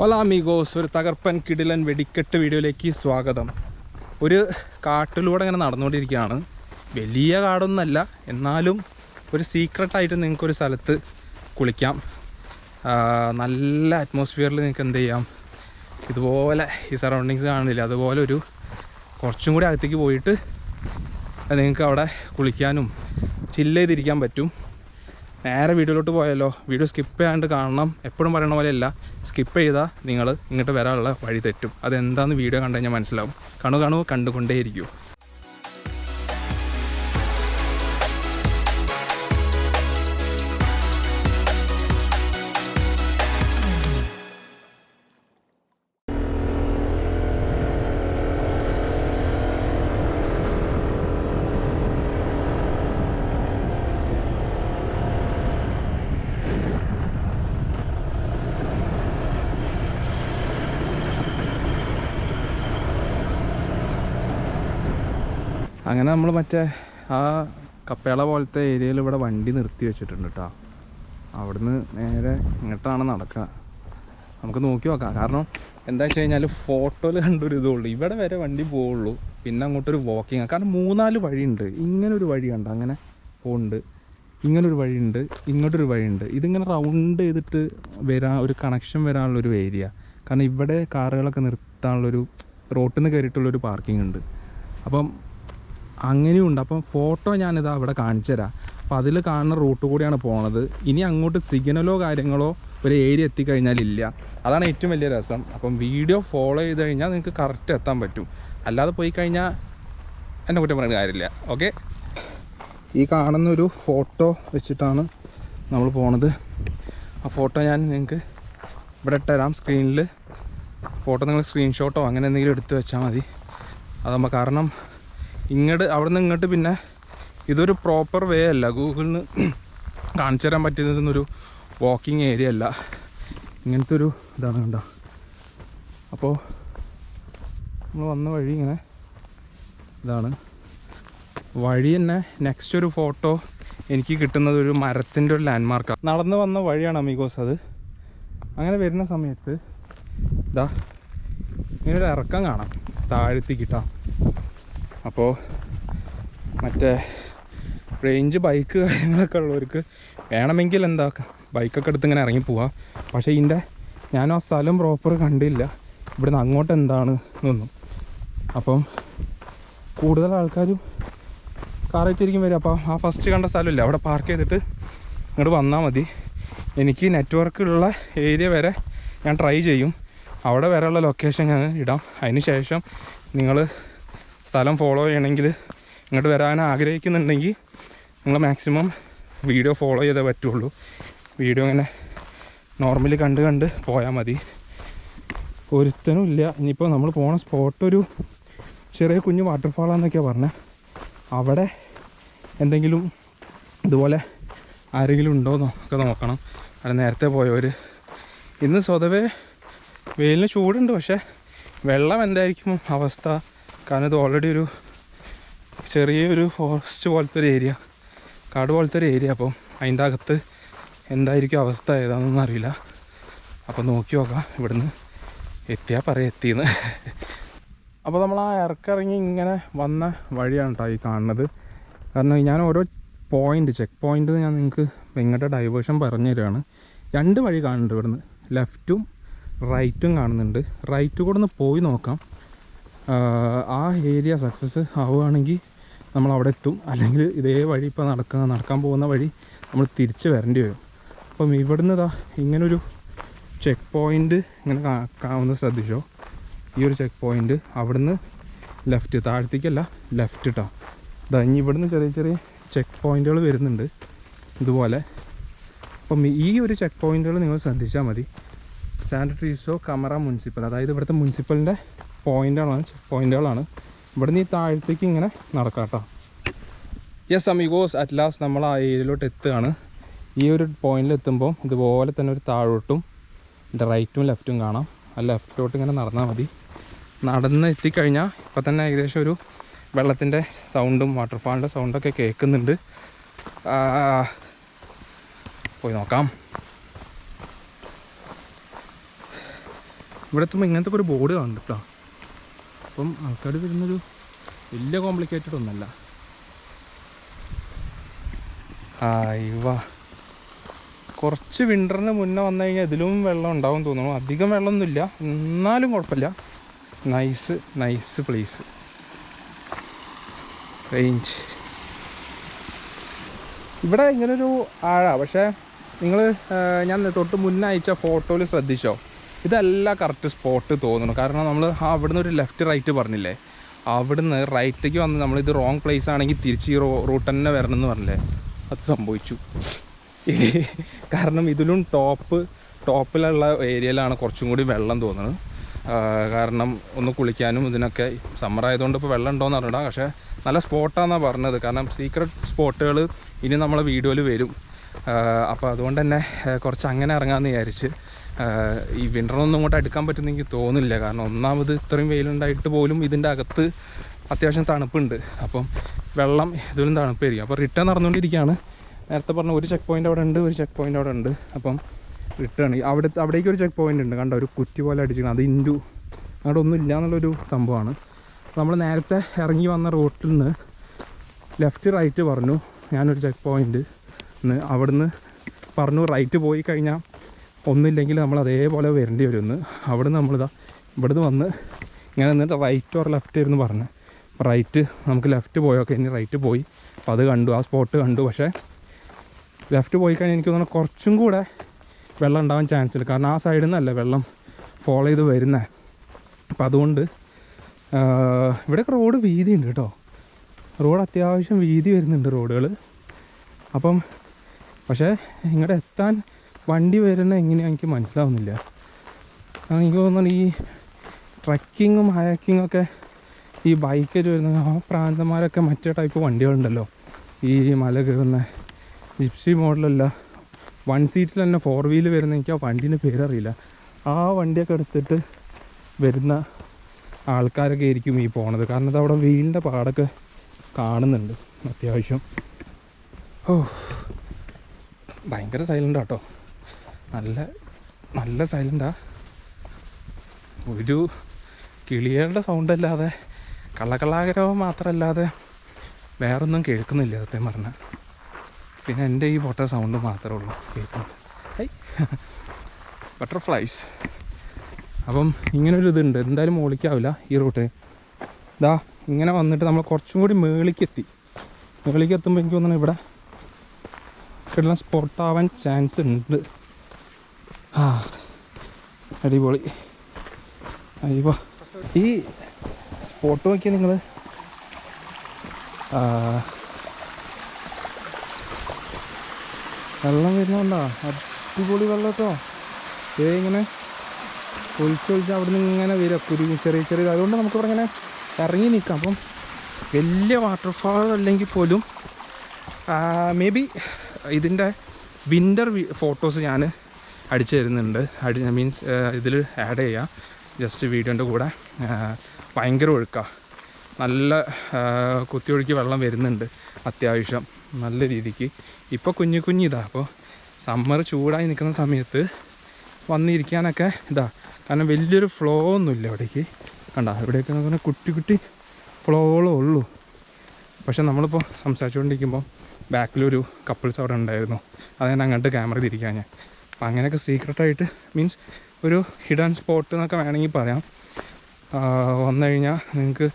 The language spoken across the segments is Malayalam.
ഓല അമീഗോസ് ഒരു തകർപ്പൻ കിടിലൻ വെടിക്കെട്ട് വീഡിയോയിലേക്ക് സ്വാഗതം. ഒരു കാട്ടിലൂടെ ഇങ്ങനെ നടന്നുകൊണ്ടിരിക്കുകയാണ്. വലിയ കാടൊന്നുമല്ല. എന്നാലും ഒരു സീക്രട്ടായിട്ട് നിങ്ങൾക്കൊരു സ്ഥലത്ത് കുളിക്കാം. നല്ല അറ്റ്മോസ്ഫിയറിൽ നിങ്ങൾക്ക് എന്ത് ചെയ്യാം? ഇതുപോലെ ഈ സറൗണ്ടിങ്സ് കാണില്ല? അതുപോലെ ഒരു കുറച്ചും കൂടി അകത്തേക്ക് പോയിട്ട് നിങ്ങൾക്ക് അവിടെ കുളിക്കാനും ചില്ല് ചെയ്തിരിക്കാൻ പറ്റും. നേരെ വീഡിയോയിലോട്ട് പോയാലോ? വീഡിയോ സ്കിപ്പ് ചെയ്യാണ്ട് കാണണം. എപ്പോഴും പറയണ പോലെയല്ല. സ്കിപ്പ് ചെയ്താൽ നിങ്ങൾ ഇങ്ങോട്ട് വരാനുള്ള വഴി തെറ്റും. അതെന്താണെന്ന് വീഡിയോ കണ്ടു കഴിഞ്ഞാൽ മനസ്സിലാവും. കണു കാണു കണ്ടുകൊണ്ടേയിരിക്കൂ. അങ്ങനെ നമ്മൾ മറ്റേ ആ കപ്പേള പോലത്തെ ഏരിയയിൽ ഇവിടെ വണ്ടി നിർത്തി വെച്ചിട്ടുണ്ട് കേട്ടോ അവിടുന്ന് നേരെ ഇങ്ങോട്ടാണ് നടക്കുക. നമുക്ക് നോക്കി നോക്കാം. കാരണം എന്താ വെച്ച് കഴിഞ്ഞാൽ ഫോട്ടോയിൽ കണ്ടൊരു ഇതുള്ളൂ. ഇവിടെ വരെ വണ്ടി പോവുള്ളൂ. പിന്നെ അങ്ങോട്ടൊരു വാക്കിങ് കാരണം മൂന്നാൽ വഴിയുണ്ട്. ഇങ്ങനെ ഒരു വഴി കണ്ട? അങ്ങനെ പോകുന്നുണ്ട് ഇങ്ങനൊരു വഴിയുണ്ട്. ഇങ്ങോട്ടൊരു വഴിയുണ്ട്. ഇതിങ്ങനെ റൗണ്ട് ചെയ്തിട്ട് വരാൻ ഒരു കണക്ഷൻ വരാനുള്ളൊരു ഏരിയ കാരണം ഇവിടെ കാറുകളൊക്കെ നിർത്താനുള്ളൊരു റോട്ടിൽ നിന്ന് കയറിയിട്ടുള്ളൊരു പാർക്കിംഗ് ഉണ്ട്. അപ്പം അങ്ങനെയും ഉണ്ട്. അപ്പം ഫോട്ടോ ഞാനിത് അവിടെ കാണിച്ചു തരാം അപ്പോൾ അതിൽ കാണുന്ന റൂട്ട് കൂടിയാണ് പോണത്. ഇനി അങ്ങോട്ട് സിഗ്നലോ കാര്യങ്ങളോ ഒരു ഏരിയ എത്തിക്കഴിഞ്ഞാൽ ഇല്ല അതാണ് ഏറ്റവും വലിയ രസം. അപ്പം വീഡിയോ ഫോളോ ചെയ്ത് കഴിഞ്ഞാൽ നിങ്ങൾക്ക് കറക്റ്റ് എത്താൻ പറ്റും. അല്ലാതെ പോയി കഴിഞ്ഞാൽ എന്നെ കുറ്റം പറയുന്ന കാര്യമില്ല. ഓക്കെ ഈ കാണുന്നൊരു ഫോട്ടോ വെച്ചിട്ടാണ് നമ്മൾ പോണത്. ആ ഫോട്ടോ ഞാൻ നിങ്ങൾക്ക് ഇവിടെ ഇട്ടുതരാം സ്ക്രീനിൽ ഫോട്ടോ നിങ്ങൾ സ്ക്രീൻഷോട്ടോ അങ്ങനെ എന്തെങ്കിലും എടുത്ത് വെച്ചാൽ മതി. അതാകുമ്പോൾ കാരണം ഇങ്ങോട്ട് അവിടെ നിന്ന് ഇങ്ങോട്ട് പിന്നെ ഇതൊരു പ്രോപ്പർ വേ അല്ല. ഗൂഗിളിൽ നിന്ന് കാണിച്ചു തരാൻ പറ്റുന്നൊരു വാക്കിംഗ് ഏരിയ അല്ല. ഇങ്ങനത്തെ ഒരു ഇതാണ് കണ്ടോ. അപ്പോൾ നമ്മൾ വന്ന വഴി ഇങ്ങനെ ഇതാണ്. വഴി തന്നെ നെക്സ്റ്റ് ഒരു ഫോട്ടോ എനിക്ക് കിട്ടുന്നത് ഒരു മരത്തിന്റെ ഒരു ലാൻഡ്മാർക്കാണ് നടന്നു വന്ന വഴിയാണ് അമീഗോസ് അത്. അങ്ങനെ വരുന്ന സമയത്ത് ഇതാ ഇങ്ങനെ ഒരു ഇറക്കം കാണാം. താഴ്ത്തിക്കിട്ടാ. അപ്പോൾ മറ്റേ റേഞ്ച് ബൈക്ക് കാര്യങ്ങളൊക്കെ ഉള്ളവർക്ക് വേണമെങ്കിൽ എന്താ ബൈക്കൊക്കെ എടുത്ത് ഇങ്ങനെ ഇറങ്ങി പോവാം. പക്ഷേ ഇതിന്റെ ഞാനും ആ സ്ഥലം പ്രോപ്പർ കണ്ടില്ല. ഇവിടുന്ന് അങ്ങോട്ട് എന്താണ് എന്നൊന്നും അപ്പം കൂടുതൽ ആൾക്കാരും കാറായിട്ടിരിക്കും വരും അപ്പോൾ ആ ഫസ്റ്റ് കണ്ട സ്ഥലമില്ല. അവിടെ പാർക്ക് ചെയ്തിട്ട് ഇങ്ങോട്ട് വന്നാൽ മതി. എനിക്ക് നെറ്റ്വർക്ക് ഉള്ള ഏരിയ വരെ ഞാൻ ട്രൈ ചെയ്യും. അവിടെ വരെയുള്ള ലൊക്കേഷൻ ഞാൻ ഇടാം. അതിന് ശേഷം നിങ്ങൾ സ്ഥലം ഫോളോ ചെയ്യണമെങ്കിൽ ഇങ്ങോട്ട് വരാൻ ആഗ്രഹിക്കുന്നുണ്ടെങ്കിൽ നിങ്ങൾ മാക്സിമം വീഡിയോ ഫോളോ ചെയ്തേ പറ്റുള്ളൂ. വീഡിയോ ഇങ്ങനെ നോർമലി കണ്ട് കണ്ട് പോയാൽ മതി. ഒരുത്തനും ഇല്ല. ഇനിയിപ്പോൾ നമ്മൾ പോണ സ്പോട്ട് ഒരു ചെറിയ കുഞ്ഞ് വാട്ടർഫാളാന്നൊക്കെയാണ് പറഞ്ഞത് അവിടെ എന്തെങ്കിലും ഇതുപോലെ ആരെങ്കിലും ഉണ്ടോയെന്നോ ഒക്കെ നോക്കണം. അവിടെ നേരത്തെ പോയവർ ഇന്ന് സ്വതവേ വെയിലിന് ചൂടുണ്ട് പക്ഷേ വെള്ളം എന്തായിരിക്കും അവസ്ഥ? കാരണം ഇത് ഓൾറെഡി ഒരു ചെറിയൊരു ഫോറസ്റ്റ് പോലത്തെ ഒരു ഏരിയ കാട് പോലത്തെ ഒരു ഏരിയ അപ്പം അതിന്റെ അകത്ത് എന്തായിരിക്കും അവസ്ഥ? ഏതാണെന്നൊന്നും അറിയില്ല. അപ്പോൾ നോക്കി നോക്കാം. ഇവിടുന്ന് എത്തിയാൽ പറയാം എത്തിയെന്ന് അപ്പോൾ നമ്മൾ ആ ഇറക്കിറങ്ങി ഇങ്ങനെ വന്ന വഴിയാണ് കേട്ടോ ഈ കാണുന്നത്. കാരണം ഞാൻ ഓരോ പോയിന്റ് ചെക്ക് പോയിന്റ് ഞാൻ നിങ്ങൾക്ക് നിങ്ങളുടെ ഡൈവേഴ്ഷൻ പറഞ്ഞു തരികയാണ് രണ്ട് വഴി കാണുന്നുണ്ട് ഇവിടുന്ന്. ലെഫ്റ്റും റൈറ്റും കാണുന്നുണ്ട്. റൈറ്റ് കൂടെ ഒന്ന് പോയി നോക്കാം. ആ ഏരിയ സക്സസ് ആവുകയാണെങ്കിൽ നമ്മൾ അവിടെ എത്തും. അല്ലെങ്കിൽ ഇതേ വഴി ഇപ്പോൾ നടക്കുക നടക്കാൻ പോകുന്ന വഴി നമ്മൾ തിരിച്ച് വരേണ്ടി വരും. അപ്പം ഇവിടുന്ന് ഇതാ ഇങ്ങനൊരു ചെക്ക് പോയിന്റ് ഇങ്ങനെ കാണുന്നത് ശ്രദ്ധിച്ചോ? ഈ ഒരു ചെക്ക് പോയിന്റ് അവിടുന്ന് ലെഫ്റ്റ് താഴത്തേക്കല്ല ലെഫ്റ്റ് ഇട്ടാ ഇനി ഇവിടുന്ന് ചെറിയ ചെറിയ ചെക്ക് പോയിന്റുകൾ വരുന്നുണ്ട് ഇതുപോലെ. അപ്പം ഈ ഒരു ചെക്ക് പോയിന്റുകൾ നിങ്ങൾ ശ്രദ്ധിച്ചാൽ മതി. സാനിറ്ററീസോ കമറ മുനിസിപ്പൽ അതായത് ഇവിടുത്തെ മുനിസിപ്പലിന്റെ പോയിന്റുകളാണ് ചെക്ക് പോയിന്റുകളാണ് ഇവിടുന്ന് ഈ താഴത്തേക്ക് ഇങ്ങനെ നടക്കാം കേട്ടോ. യെസ് അമിഗോസ് അറ്റ് ലാസ്റ്റ് നമ്മൾ ആ ഏരിയയിലോട്ട് എത്തുകയാണ്. ഈ ഒരു പോയിന്റിൽ എത്തുമ്പോൾ ഇതുപോലെ തന്നെ ഒരു താഴോട്ടും റൈറ്റും ലെഫ്റ്റും കാണാം. ആ ലെഫ്റ്റോട്ട് ഇങ്ങനെ നടന്നാൽ മതി. നടന്ന് എത്തിക്കഴിഞ്ഞാൽ ഇപ്പം തന്നെ ഏകദേശം ഒരു വെള്ളത്തിന്റെ സൗണ്ടും വാട്ടർഫാളിന്റെ സൗണ്ടൊക്കെ കേൾക്കുന്നുണ്ട്. പോയി നോക്കാം. ഇവിടെ എത്തുമ്പോൾ ഇങ്ങനത്തെ ഒരു ബോർഡ് കാണുന്നുണ്ട് കേട്ടോ. അപ്പം ആൾക്കാർ വരുന്നൊരു വലിയ കോംപ്ലിക്കേറ്റഡ് ഒന്നല്ല. കുറച്ച് വിന്ററിന് മുന്നേ വന്നു കഴിഞ്ഞാൽ ഇതിലും വെള്ളം ഉണ്ടാവും തോന്നുന്നു. അധികം വെള്ളമൊന്നുമില്ല. എന്നാലും കുഴപ്പമില്ല. നൈസ് നൈസ് പ്ലേസ് റേഞ്ച് ഇവിടെ ഇങ്ങനൊരു ആഴ. പക്ഷേ നിങ്ങൾ ഞാൻ തൊട്ട് മുന്നേ അയച്ച ഫോട്ടോയിൽ ശ്രദ്ധിച്ചോ? ഇതല്ല കറക്റ്റ് സ്പോട്ട് തോന്നുന്നു. കാരണം നമ്മൾ അവിടുന്ന് ഒരു ലെഫ്റ്റ് റൈറ്റ് പറഞ്ഞില്ലേ? അവിടുന്ന് റൈറ്റിലേക്ക് വന്ന് നമ്മളിത് റോങ് പ്ലേസ് ആണെങ്കിൽ തിരിച്ച് ഈ റോ റൂട്ട് തന്നെ വരണം എന്ന് പറഞ്ഞില്ലേ? അത് സംഭവിച്ചു. കാരണം ഇതിലും ടോപ്പ് ടോപ്പിലുള്ള ഏരിയയിലാണ് കുറച്ചും കൂടി വെള്ളം തോന്നുന്നത്. കാരണം ഒന്ന് കുളിക്കാനും ഇതിനൊക്കെ സമ്മർ ആയതുകൊണ്ട് ഇപ്പോൾ വെള്ളം ഉണ്ടോയെന്ന് അറിഞ്ഞിടാ. പക്ഷേ നല്ല സ്പോട്ടാണെന്നാണ് പറഞ്ഞത്. കാരണം സീക്രട്ട് സ്പോട്ടുകൾ ഇനി നമ്മളെ വീഡിയോയിൽ വരും. അപ്പോൾ അതുകൊണ്ട് തന്നെ കുറച്ച് അങ്ങനെ ഇറങ്ങാമെന്ന് വിചാരിച്ച് ഈ വിന്ററൊന്നും ഇങ്ങോട്ട് അടുക്കാൻ പറ്റുന്നെങ്കിൽ തോന്നുന്നില്ല. കാരണം ഒന്നാമത് ഇത്രയും വെയിലുണ്ടായിട്ട് പോലും ഇതിന്റെ അകത്ത് അത്യാവശ്യം തണുപ്പുണ്ട്. അപ്പം വെള്ളം ഇതിലും തണുപ്പായിരിക്കും അപ്പോൾ റിട്ടേൺ നടന്നുകൊണ്ടിരിക്കുകയാണ്. നേരത്തെ പറഞ്ഞ ഒരു ചെക്ക് പോയിന്റ് അവിടെ ഉണ്ട് ഒരു ചെക്ക് പോയിന്റ് അവിടെ ഉണ്ട്. അപ്പം റിട്ടേൺ അവിടെ അവിടേക്ക് ഒരു ചെക്ക് പോയിന്റ് ഉണ്ട്. കണ്ടോ ഒരു കുറ്റി പോലെ അടിച്ചിരിക്കണം. അത് ഇൻഡു. അവിടെ ഒന്നും ഇല്ല എന്നുള്ളൊരു സംഭവമാണ്. നമ്മൾ നേരത്തെ ഇറങ്ങി വന്ന റോട്ടിൽ നിന്ന് ലെഫ്റ്റ് റൈറ്റ് പറഞ്ഞു. ഞാനൊരു ചെക്ക് പോയിന്റ് അവിടുന്ന് പറഞ്ഞു റൈറ്റ് പോയി കഴിഞ്ഞാൽ ഒന്നില്ലെങ്കിൽ നമ്മൾ അതേപോലെ വരേണ്ടി വരും അവിടെ അവിടുന്ന് നമ്മളിതാ ഇവിടുന്ന് വന്ന് ഇങ്ങനെ നിന്നിട്ട് റൈറ്റ് ഓർ ലെഫ്റ്റ് ആയിരുന്നു പറഞ്ഞത്. അപ്പോൾ റൈറ്റ് നമുക്ക് ലെഫ്റ്റ് പോയൊക്കെ. ഇനി റൈറ്റ് പോയി. അപ്പോൾ അത് കണ്ടു. ആ സ്പോട്ട് കണ്ടു. പക്ഷേ ലെഫ്റ്റ് പോയി കഴിഞ്ഞാൽ എനിക്ക് തോന്നുന്നു കുറച്ചും കൂടെ വെള്ളം ഉണ്ടാവാൻ ചാൻസ് ഇല്ല. കാരണം ആ സൈഡിൽ നിന്നല്ല വെള്ളം ഫോളോ ചെയ്ത് വരുന്നത് അപ്പോൾ അതുകൊണ്ട് ഇവിടെ ഇവിടെയൊക്കെ റോഡ് വീതിയുണ്ട് കേട്ടോ. റോഡ് അത്യാവശ്യം വീതി വരുന്നുണ്ട് റോഡുകൾ അപ്പം പക്ഷേ ഇങ്ങോട്ട് എത്താൻ വണ്ടി വരുന്ന എങ്ങനെയാണ് എനിക്ക് മനസ്സിലാവുന്നില്ല. എനിക്ക് തോന്നുന്നു ഈ ട്രക്കിങ്ങും ഹൈക്കിങ്ങും ഒക്കെ ഈ ബൈക്കിൽ വരുന്ന ആ പ്രാന്തന്മാരൊക്കെ മറ്റേ ടൈപ്പ് വണ്ടികളുണ്ടല്ലോ. ഈ മല കയറുന്ന ജിപ്സി മോഡലല്ല വൺ സീറ്റിൽ തന്നെ ഫോർ വീൽ വരുന്ന എനിക്ക് ആ വണ്ടീന്റെ പേരറിയില്ല. ആ വണ്ടിയൊക്കെ എടുത്തിട്ട് വരുന്ന ആൾക്കാരൊക്കെ ആയിരിക്കും ഈ പോണത്. കാരണം ഇത് അവിടെ വീലിന്റെ പാടൊക്കെ കാണുന്നുണ്ട് അത്യാവശ്യം. ഓ ഭയങ്കര സൈലന്റ് കേട്ടോ നല്ല നല്ല സൈലന്റാ ഒരു കിളികളുടെ സൗണ്ട് അല്ലാതെ കള്ളക്കള്ളാകരവും മാത്രമല്ലാതെ വേറൊന്നും കേൾക്കുന്നില്ല സത്യം പറഞ്ഞാൽ പിന്നെ എന്റെ ഈ പൊട്ട സൗണ്ട് മാത്രമേ ഉള്ളൂ കേൾക്കുന്നത്. ഹൈ. ബട്ടർഫ്ലൈസ് അപ്പം ഇങ്ങനൊരു ഇതുണ്ട് എന്തായാലും മോളിക്കാവില്ല ഈ റൂട്ടിന്. ഇതാ ഇങ്ങനെ വന്നിട്ട് നമ്മൾ കുറച്ചും കൂടി മേളിക്കെത്തി. മേളിക്കെത്തുമ്പോൾ എനിക്ക് തോന്നുന്നു ഇവിടെ കിടന്ന സ്പോട്ടാവാൻ ചാൻസ് ഉണ്ട്. ആ അടിപൊളി. അയ്യോ. ഈ സ്പോട്ട് നോക്കി നിങ്ങൾ വെള്ളം വരുന്നുണ്ടോ? അടിപൊളി വെള്ളം കേട്ടോ ഏ ഇങ്ങനെ ഒഴിച്ചൊഴിച്ച് അവിടെ നിന്ന് ഇങ്ങനെ വരിക. കുരു ചെറിയ ചെറിയ അതുകൊണ്ട് നമുക്ക് ഇവിടെ ഇങ്ങനെ ഇറങ്ങി നിൽക്കാം. അപ്പം വലിയ വാട്ടർഫാൾ അല്ലെങ്കിൽ പോലും മേ ബി ഇതിന്റെ വിന്റർ ഫോട്ടോസ് ഞാൻ അടിച്ചു തരുന്നുണ്ട്. അടി മീൻസ് ഇതിൽ ആഡ് ചെയ്യാം. ജസ്റ്റ് വീഡിയോന്റെ കൂടെ. ഭയങ്കര ഒഴുക്കാണ് നല്ല കുത്തിയൊഴുക്കി വെള്ളം വരുന്നുണ്ട് അത്യാവശ്യം. നല്ല രീതിക്ക്. ഇപ്പോൾ കുഞ്ഞു കുഞ്ഞിതാ അപ്പോൾ സമ്മർ ചൂടായി നിൽക്കുന്ന സമയത്ത് വന്നിരിക്കാനൊക്കെ ഇതാ. കാരണം വലിയൊരു ഫ്ലോ ഒന്നുമില്ല ഇവിടേക്ക് കണ്ട? ഇവിടെയൊക്കെ പറഞ്ഞാൽ കുട്ടി കുട്ടി ഫ്ലോകളേ ഉള്ളൂ. പക്ഷെ നമ്മളിപ്പോൾ സംസാരിച്ചുകൊണ്ടിരിക്കുമ്പോൾ ബാക്കിലൊരു കപ്പിൾസ് അവിടെ ഉണ്ടായിരുന്നു. അത് ഞാൻ അങ്ങോട്ട് ക്യാമറ തിരിക്കാൻ ഞാൻ. അപ്പം അങ്ങനെയൊക്കെ സീക്രട്ടായിട്ട് മീൻസ് ഒരു ഹിഡൻ സ്പോട്ട് എന്നൊക്കെ വേണമെങ്കിൽ പറയാം. വന്നു കഴിഞ്ഞാൽ നിങ്ങൾക്ക്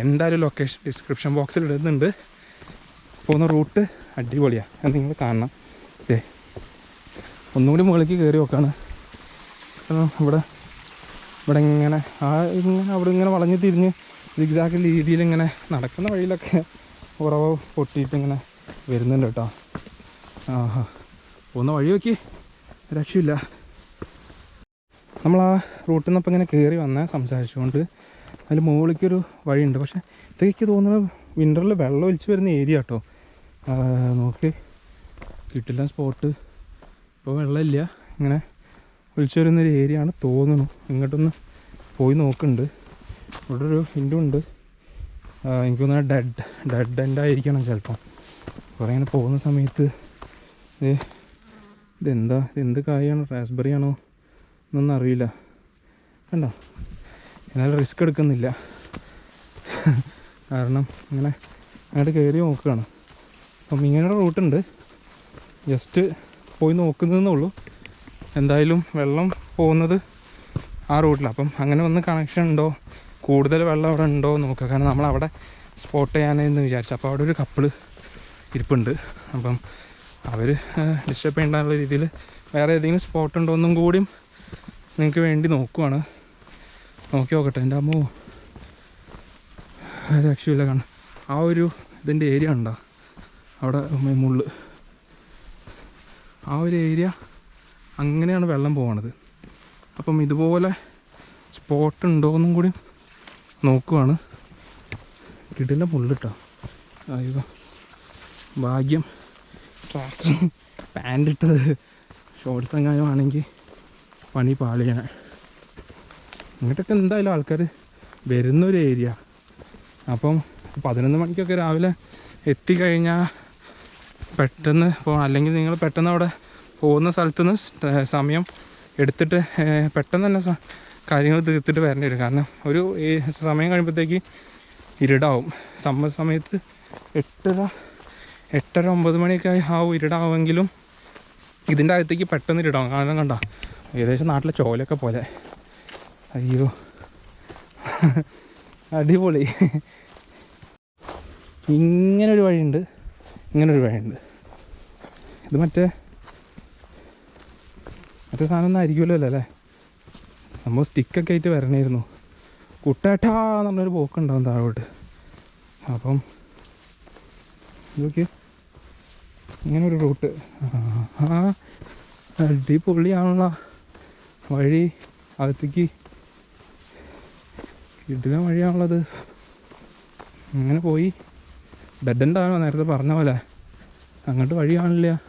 എന്തായാലും ലൊക്കേഷൻ ഡിസ്ക്രിപ്ഷൻ ബോക്സിൽ ഇടുന്നുണ്ട്. പോകുന്ന റൂട്ട് അടിപൊളിയാണ് അത് നിങ്ങൾ കാണണം. ഏ ഒന്നുകൂടി മുകളിലേക്ക് കയറി നോക്കാണ്. ഇവിടെ ഇവിടെ ഇങ്ങനെ ആ ഇങ്ങനെ അവിടെ ഇങ്ങനെ വളഞ്ഞ് തിരിഞ്ഞ് സിഗ്സാക്ക് രീതിയിൽ ഇങ്ങനെ നടക്കുന്ന വഴിയിലൊക്കെ ഉറവ് പൊട്ടിയിട്ട് ഇങ്ങനെ വരുന്നുണ്ട് കേട്ടോ. ആഹാ. പോകുന്ന വഴി നോക്കി. രക്ഷയില്ല. നമ്മൾ ആ റൂട്ടിൽ നിന്നപ്പോൾ ഇങ്ങനെ കയറി വന്ന സംസാരിച്ചുകൊണ്ട്. അതിൽ മുകളിലേക്കൊരു വഴിയുണ്ട്. പക്ഷേ ഇതൊക്കെ തോന്നുന്നത് വിന്ററിൽ വെള്ളം ഒലിച്ച് വരുന്ന ഏരിയ കേട്ടോ നോക്കി. കിട്ടില്ല സ്പോട്ട് ഇപ്പോൾ വെള്ളമില്ല. ഇങ്ങനെ ഒലിച്ചു വരുന്നൊരു ഏരിയ ആണ് തോന്നുന്നു. ഇങ്ങോട്ടൊന്ന് പോയി നോക്കുന്നുണ്ട്. ഇവിടെ ഒരു ഹിൻഡും ഉണ്ട്. എനിക്ക് തോന്നുന്നത് ഡെഡ് ഡെഡ് എൻഡായിരിക്കണം ചിലപ്പം. കുറേ ഇങ്ങനെ പോകുന്ന സമയത്ത് ഇതെന്താ? ഇതെന്ത് കായാണോ? റാസ്ബെറി ആണോ? എന്നൊന്നും അറിയില്ല. കണ്ടോ? എന്നാലും റിസ്ക് എടുക്കുന്നില്ല. കാരണം ഇങ്ങനെ അങ്ങോട്ട് കയറി നോക്കുകയാണ് അപ്പം ഇങ്ങനെയുള്ള റൂട്ടുണ്ട് ജസ്റ്റ് പോയി നോക്കുന്നതെന്നേ ഉള്ളൂ. എന്തായാലും വെള്ളം പോകുന്നത് ആ റൂട്ടിലാണ് അപ്പം അങ്ങനെ വന്ന് കണക്ഷൻ ഉണ്ടോ? കൂടുതൽ വെള്ളം അവിടെ ഉണ്ടോ? നോക്കുക കാരണം നമ്മൾ അവിടെ സ്പോട്ട് ചെയ്യാനെന്ന് വിചാരിച്ചു. അപ്പോൾ അവിടെ ഒരു കപ്പിൾ ഇരിപ്പുണ്ട്. അപ്പം അവർ ഡിസ്റ്റർബ് ചെയ്യേണ്ടുള്ള രീതിയിൽ വേറെ ഏതെങ്കിലും സ്പോട്ട് ഉണ്ടോ കൂടിയും നിങ്ങൾക്ക് വേണ്ടി നോക്കുവാണ്. നോക്കി നോക്കട്ടെ എന്റെ അമ്മോ. രക്ഷയില്ല കാണാം ആ ഒരു ഇതിന്റെ ഏരിയ ഉണ്ടോ? അവിടെ മുള്ള്. ആ ഒരു ഏരിയ അങ്ങനെയാണ് വെള്ളം പോകണത് അപ്പം ഇതുപോലെ സ്പോട്ട് ഉണ്ടോയെന്നും കൂടി നോക്കുവാണ്. കിടില മുള്ളിട്ടോ അയ്യോ ഭാഗ്യം. ട്രാക്ക് പാന്റ് ഇട്ടത്. ഷോർട്ട്സ് എങ്ങാനും ആണെങ്കിൽ പണി പാളിയാണ്. ഇങ്ങോട്ടൊക്കെ എന്തായാലും ആൾക്കാർ വരുന്നൊരു ഏരിയ അപ്പം പതിനൊന്ന് മണിക്കൊക്കെ രാവിലെ എത്തിക്കഴിഞ്ഞാൽ പെട്ടെന്ന് ഇപ്പോൾ അല്ലെങ്കിൽ നിങ്ങൾ പെട്ടെന്ന് അവിടെ പോകുന്ന സ്ഥലത്തു നിന്ന് സമയം എടുത്തിട്ട് പെട്ടെന്ന് തന്നെ കാര്യങ്ങൾ തീർത്തിട്ട് വരേണ്ടി വരും. കാരണം ഒരു സമയം കഴിയുമ്പോഴത്തേക്ക് ഇരുടാവും. സമ്മർ സമയത്ത് എട്ടര എട്ടര ഒമ്പത് മണിയൊക്കെ ആവും ഇരുടാവെങ്കിലും ഇതിന്റെ അകത്തേക്ക് പെട്ടെന്ന് ഇരുടാവും കാരണം കണ്ട ഏകദേശം നാട്ടിലെ ചോലൊക്കെ പോലെ. അയ്യോ. അടിപൊളി. ഇങ്ങനൊരു വഴിയുണ്ട്. ഇങ്ങനൊരു വഴിയുണ്ട്. ഇത് മറ്റേ മറ്റേ സാധനം ഒന്നും ആയിരിക്കുമല്ലോ അല്ലേ? സംഭവം സ്റ്റിക്കൊക്കെ ആയിട്ട് വരണമായിരുന്നു കുട്ടേട്ടാ എന്നുള്ളൊരു പോക്കുണ്ടാവും താഴോട്ട്. അപ്പം നോക്കി ഇങ്ങനെ ഒരു റൂട്ട്. ആ അടിപൊളിയാണല്ലോ. വഴി അകത്തേക്ക് കിടിലം വഴിയാണുള്ളത്. അങ്ങനെ പോയി. ഡെഡ് നേരത്തെ പറഞ്ഞ പോലെ. അങ്ങോട്ട് വഴി കാണില്ല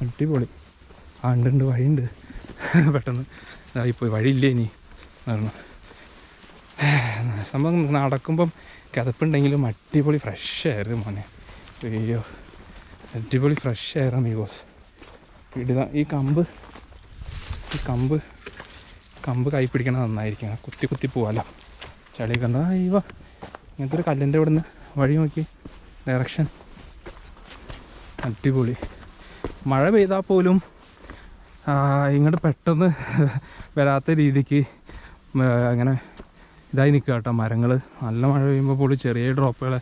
അടിപൊളി. ആ ഉണ്ട് ഉണ്ട്. വഴിയുണ്ട്. പെട്ടെന്ന് ഇതായിപ്പോയി. വഴിയില്ല ഇനി? പറഞ്ഞു സംഭവം നടക്കുമ്പം കിതപ്പുണ്ടെങ്കിലും അടിപൊളി ഫ്രഷ് ആയിരുന്നു മോനെ. അയ്യോ അടിപൊളി ഫ്രഷ് എയർ അമീഗോസ് ഇടുക ഈ കമ്പ് ഈ കമ്പ് കമ്പ് കൈ പിടിക്കണത് നന്നായിരിക്കും. കുത്തി കുത്തി പോവാലോ. ചളി എന്താ അയ്യോ ഇങ്ങനത്തെ ഒരു കല്ലിന്റെ ഇവിടെ നിന്ന് വഴി നോക്കി. ഡയറക്ഷൻ അടിപൊളി. മഴ പെയ്താൽ പോലും ഇങ്ങോട്ട് പെട്ടെന്ന് വരാത്ത രീതിക്ക് അങ്ങനെ ഇതായി നിൽക്കുക കേട്ടോ മരങ്ങൾ നല്ല മഴ പെയ്യുമ്പോൾ പോലും ചെറിയ ഡ്രോപ്പുകൾ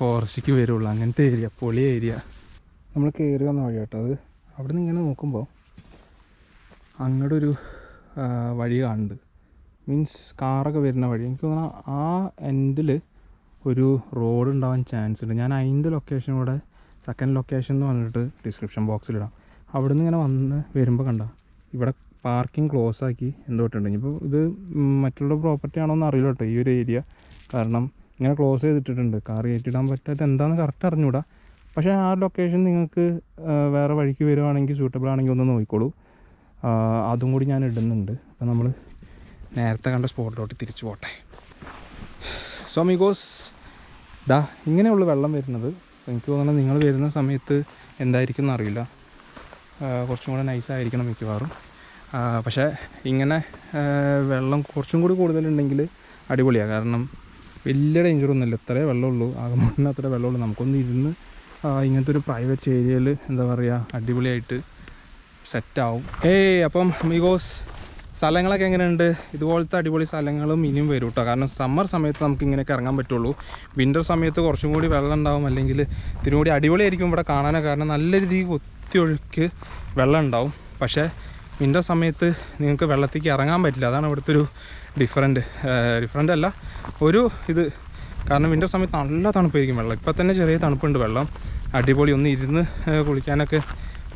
ഫോറസ്റ്റിക്ക് വരുള്ളൂ. അങ്ങനത്തെ ഏരിയ പൊളി ഏരിയ നമ്മൾ കയറി വന്ന വഴി കേട്ടോ അത്. അവിടെ നിന്ന് ഇങ്ങനെ നോക്കുമ്പോൾ അങ്ങോട്ട് ഒരു വഴി കാണുന്നുണ്ട്. മീൻസ് കാറൊക്കെ വരുന്ന വഴി. എനിക്ക് തോന്നുന്നു ആ എൻഡിൽ ഒരു റോഡ് ഉണ്ടാവാൻ ചാൻസ് ഉണ്ട്. ഞാൻ അതിന്റെ ലൊക്കേഷൻ കൂടെ സെക്കൻഡ് ലൊക്കേഷൻ എന്ന് പറഞ്ഞിട്ട് ഡിസ്ക്രിപ്ഷൻ ബോക്സിലിടാം അവിടെ നിന്ന് ഇങ്ങനെ വന്ന് വരുമ്പോൾ കണ്ട? ഇവിടെ പാർക്കിംഗ് ക്ലോസ് ആക്കി എന്തോട്ടുണ്ട് ഇനിയിപ്പോൾ ഇത് മറ്റുള്ള പ്രോപ്പർട്ടി ആണോ എന്ന് അറിയില്ല കേട്ടോ ഈ ഒരു ഏരിയ കാരണം ഇങ്ങനെ ക്ലോസ് ചെയ്തിട്ടിട്ടുണ്ട്. കാർ കയറ്റിടാൻ പറ്റാത്ത എന്താണെന്ന് കറക്റ്റ് അറിഞ്ഞൂടാ. പക്ഷേ ആ ലൊക്കേഷൻ നിങ്ങൾക്ക് വേറെ വഴിക്ക് വരുവാണെങ്കിൽ സൂട്ടബിൾ ആണെങ്കിൽ ഒന്ന് നോക്കിക്കോളൂ. അതും കൂടി ഞാൻ ഇടുന്നുണ്ട്. അപ്പം നമ്മൾ നേരത്തെ കണ്ട സ്പോട്ടിലോട്ട് തിരിച്ചു പോട്ടെ. സോ മിഗോസ് ദാ ഇങ്ങനെയുള്ള വെള്ളം വരുന്നത്. എനിക്ക് തോന്നുന്നത് നിങ്ങൾ വരുന്ന സമയത്ത് എന്തായിരിക്കും എന്നറിയില്ല കുറച്ചും കൂടെ നൈസായിരിക്കണം മിക്കവാറും. പക്ഷേ ഇങ്ങനെ വെള്ളം കുറച്ചും കൂടി കൂടുതലുണ്ടെങ്കിൽ അടിപൊളിയാണ് കാരണം വലിയ ഡേഞ്ചറൊന്നുമില്ല ഇത്രേ വെള്ളമുള്ളൂ. ആകെ അത്ര വെള്ളമുള്ളൂ. നമുക്കൊന്ന് ഇരുന്ന് ഇങ്ങനത്തെ ഒരു പ്രൈവറ്റ് ഏരിയയിൽ എന്താ പറയുക അടിപൊളിയായിട്ട് സെറ്റാവും ഏയ് അപ്പം മിഗോസ് സ്ഥലങ്ങളൊക്കെ എങ്ങനെയുണ്ട്? ഇതുപോലത്തെ അടിപൊളി സ്ഥലങ്ങളും ഇനിയും വരും കേട്ടോ കാരണം സമ്മർ സമയത്ത് നമുക്ക് ഇങ്ങനെയൊക്കെ ഇറങ്ങാൻ പറ്റുള്ളൂ. വിന്റർ സമയത്ത് കുറച്ചും കൂടി വെള്ളം ഉണ്ടാവും. അല്ലെങ്കിൽ ഇതിനും കൂടി അടിപൊളിയായിരിക്കും ഇവിടെ കാണാനോ കാരണം നല്ല രീതിയിൽ ഒത്തിയൊഴുക്ക് വെള്ളം ഉണ്ടാവും. പക്ഷേ വിന്റർ സമയത്ത് നിങ്ങൾക്ക് വെള്ളത്തേക്ക് ഇറങ്ങാൻ പറ്റില്ല. അതാണ് ഇവിടുത്തെ ഒരു ഡിഫറന്റ് ഡിഫറന്റ് അല്ല. ഒരു ഇത് കാരണം വിന്റർ സമയത്ത് നല്ല തണുപ്പായിരിക്കും വെള്ളം. ഇപ്പം തന്നെ ചെറിയ തണുപ്പുണ്ട് വെള്ളം. അടിപൊളി ഒന്ന് ഇരുന്ന് കുളിക്കാനൊക്കെ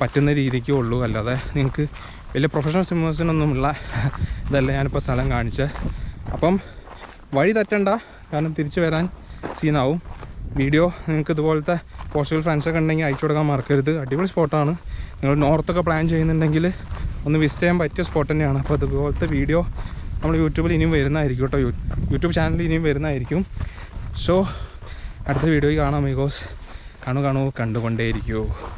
പറ്റുന്ന രീതിക്കേ ഉള്ളൂ. അല്ലാതെ നിങ്ങൾക്ക് വലിയ പ്രൊഫഷണൽ സ്വിമ്മേഴ്സിനൊന്നുമുള്ള ഇതല്ല ഞാനിപ്പോൾ സ്ഥലം കാണിച്ചത് അപ്പം വഴി തെറ്റണ്ട. കാരണം തിരിച്ചു വരാൻ സീനാവും വീഡിയോ നിങ്ങൾക്ക് ഇതുപോലത്തെ പോസ്റ്റുകൾ ഫ്രണ്ട്സൊക്കെ ഉണ്ടെങ്കിൽ അയച്ചു കൊടുക്കാൻ മറക്കരുത്. അടിപൊളി സ്പോട്ടാണ് നിങ്ങൾ നോർത്തൊക്കെ പ്ലാൻ ചെയ്യുന്നുണ്ടെങ്കിൽ ഒന്ന് വിസിറ്റ് ചെയ്യാൻ പറ്റിയ സ്പോട്ട് തന്നെയാണ്. അപ്പോൾ അതുപോലത്തെ വീഡിയോ നമ്മൾ യൂട്യൂബിൽ ഇനിയും വരുന്നതായിരിക്കും കേട്ടോ. യൂട്യൂബ് ചാനലിൽ ഇനിയും വരുന്നതായിരിക്കും. സോ അടുത്ത വീഡിയോയിൽ കാണാം ബിക്കോസ് കാണു കാണു കണ്ടുകൊണ്ടേയിരിക്കൂ.